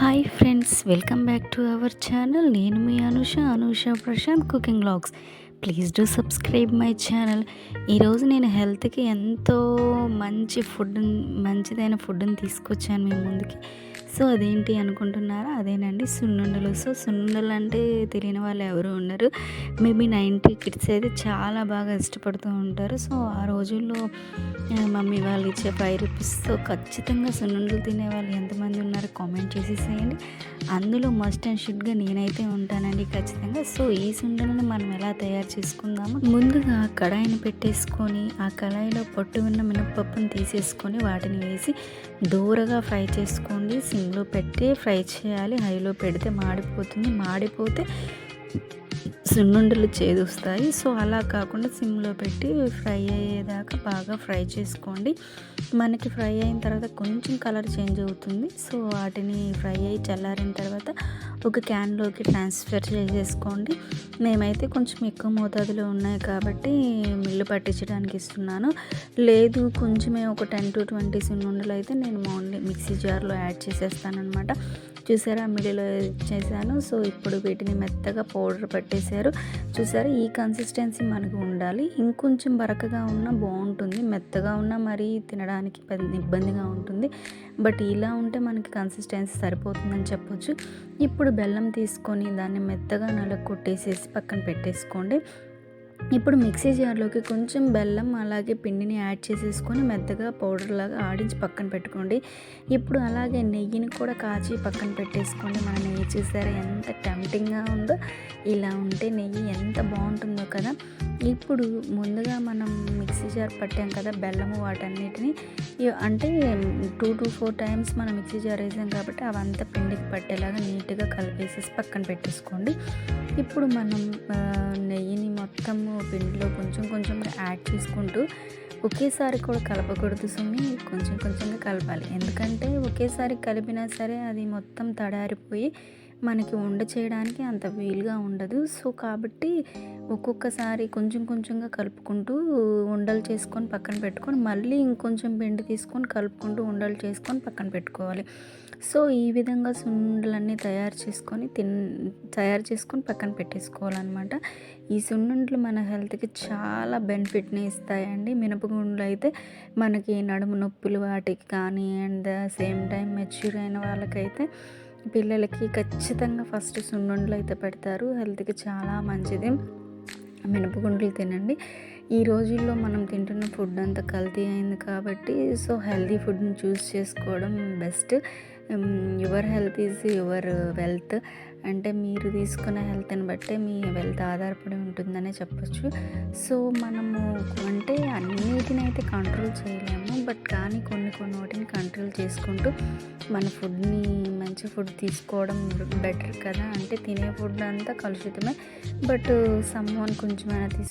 Hi friends welcome back to our channel. నేను మీ Anusha Anusha Prashanth cooking blogs please do subscribe my channel. ఈరోజు నేను హెల్త్కి ఎంతో మంచి ఫుడ్ మంచిదైన ఫుడ్ని తీసుకొచ్చాను మీ ముందుకి. సో అదేంటి అనుకుంటున్నారా? అదేనండి సున్నుండలు. సో సున్నుండలు అంటే తెలియని వాళ్ళు ఎవరు ఉండరు. మేబీ నైంటీ కిడ్స్ అయితే చాలా బాగా ఇష్టపడుతూ ఉంటారు. సో ఆ రోజుల్లో మమ్మీ వాళ్ళు ఇచ్చే ఫైవ్ రూపీస్తో ఖచ్చితంగా సున్నుండలు తినే వాళ్ళు ఎంతమంది ఉన్నారో కామెంట్ చేసేసేయండి అందులో మస్ట్ అండ్ షుడ్గా నేనైతే ఉంటానండి ఖచ్చితంగా. సో ఈ సున్నుండలను మనం ఎలా తయారు చేసుకుందాము? ముందుగా కడాయిని పెట్టేసుకొని ఆ కడాయిలో పొట్టు ఉన్న మినపప్పును తీసేసుకొని వాటిని వేసి దూరగా ఫ్రై చేసుకోండి. సిమ్లో పెట్టి ఫ్రై చేయాలి. హైలో పెడితే మాడిపోతుంది. మాడిపోతే సున్నుండలు చేదుస్తాయి. సో అలా కాకుండా సిమ్లో పెట్టి ఫ్రై అయ్యేదాకా బాగా ఫ్రై చేసుకోండి. మనకి ఫ్రై అయిన తర్వాత కొంచెం కలర్ చేంజ్ అవుతుంది. సో వాటిని ఫ్రై అయ్యి చల్లారిన తర్వాత ఒక క్యాన్లోకి ట్రాన్స్ఫర్ చేసేసుకోండి. మేమైతే కొంచెం ఎక్కువ మోతాదులో ఉన్నాయి కాబట్టి మిల్లు పట్టించడానికి ఇస్తున్నాను. లేదు కొంచెమే ఒక టెన్ టు ట్వంటీ సున్నుండలు అయితే నేను మార్నింగ్ మిక్సీ జార్లో యాడ్ చేసేస్తాను అనమాట చూసారా? మిడిలో చేశాను. సో ఇప్పుడు వీటిని మెత్తగా పౌడర్ పట్టేశారు. చూసారా? ఈ కన్సిస్టెన్సీ మనకు ఉండాలి. ఇంకొంచెం బరకగా ఉన్నా బాగుంటుంది. మెత్తగా ఉన్నా మరీ తినడానికి ఇబ్బందిగా ఉంటుంది. బట్ ఇలా ఉంటే మనకి కన్సిస్టెన్సీ సరిపోతుందని చెప్పొచ్చు. ఇప్పుడు బెల్లం తీసుకొని దాన్ని మెత్తగా నలగ కొట్టేసేసి పక్కన పెట్టేసుకోండి. ఇప్పుడు మిక్సీ జార్లోకి కొంచెం బెల్లం అలాగే పిండిని యాడ్ చేసేసుకొని మెత్తగా పౌడర్ లాగా ఆడించి పక్కన పెట్టుకోండి. ఇప్పుడు అలాగే నెయ్యిని కూడా కాచి పక్కన పెట్టేసుకోండి. మన నెయ్యి చూసారా ఎంత టెంప్టింగ్గా ఉందో. ఇలా ఉంటే నెయ్యి ఎంత బాగుంటుందో కదా. ఇప్పుడు ముందుగా మనం మిక్సీ జార్ పట్టాం కదా బెల్లము వాటన్నిటిని. అంటే టూ టు ఫోర్ టైమ్స్ మనం మిక్సీ జార్ వేసాం కాబట్టి అవంతా పిండికి పట్టేలాగా నీట్గా కలిపేసేసి పక్కన పెట్టేసుకోండి. ఇప్పుడు మనం నెయ్యిని మొత్తము పిండిలో కొంచెం కొంచెం యాడ్ చేసుకుంటూ ఒకేసారి కూడా కలపకూడదు సుమ్మి కొంచెం కొంచెంగా కలపాలి. ఎందుకంటే ఒకేసారి కలిపినా సరే అది మొత్తం తడారిపోయి మనకి వండ చేయడానికి అంత వీలుగా ఉండదు. సో కాబట్టి ఒక్కొక్కసారి కొంచెం కొంచెంగా కలుపుకుంటూ ఉండలు చేసుకొని పక్కన పెట్టుకొని మళ్ళీ ఇంకొంచెం పిండి తీసుకొని కలుపుకుంటూ ఉండలు చేసుకొని పక్కన పెట్టుకోవాలి. సో ఈ విధంగా సున్నుండలన్నీ తయారు చేసుకొని తిన్ తయారు చేసుకొని పక్కన పెట్టేసుకోవాలన్నమాట. ఈ సున్నుండలు మన హెల్త్కి చాలా బెనిఫిట్ని ఇస్తాయండి. మినపగుండ్లు అయితే మనకి నడుము నొప్పులు వాటికి కానీ అండ్ సేమ్ టైం మెచ్యూర్ అయిన వాళ్ళకైతే పిల్లలకి ఖచ్చితంగా ఫస్ట్ సున్నుండలు అయితే పెడతారు. హెల్త్కి చాలా మంచిది. మినపగుండ్లు తినండి. ఈ రోజుల్లో మనం తింటున్న ఫుడ్ అంతా కల్తీ అయింది కాబట్టి సో హెల్తీ ఫుడ్ని చూస్ చేసుకోవడం best. Your health is your wealth. అంటే మీరు తీసుకునే హెల్త్ని బట్టే మీ వెల్త్ ఆధారపడి ఉంటుందనే చెప్పొచ్చు. సో మనము అంటే అన్నిటిని అయితే కంట్రోల్ చేయలేము. బట్ కానీ కొన్ని కొన్ని వాటిని కంట్రోల్ చేసుకుంటూ మన ఫుడ్ని మంచి ఫుడ్ తీసుకోవడం బెటర్ కదా. అంటే తినే ఫుడ్ అంతా కలుషితమే. బట్ సమ్మోన్ కొంచెమైనా తీసుకు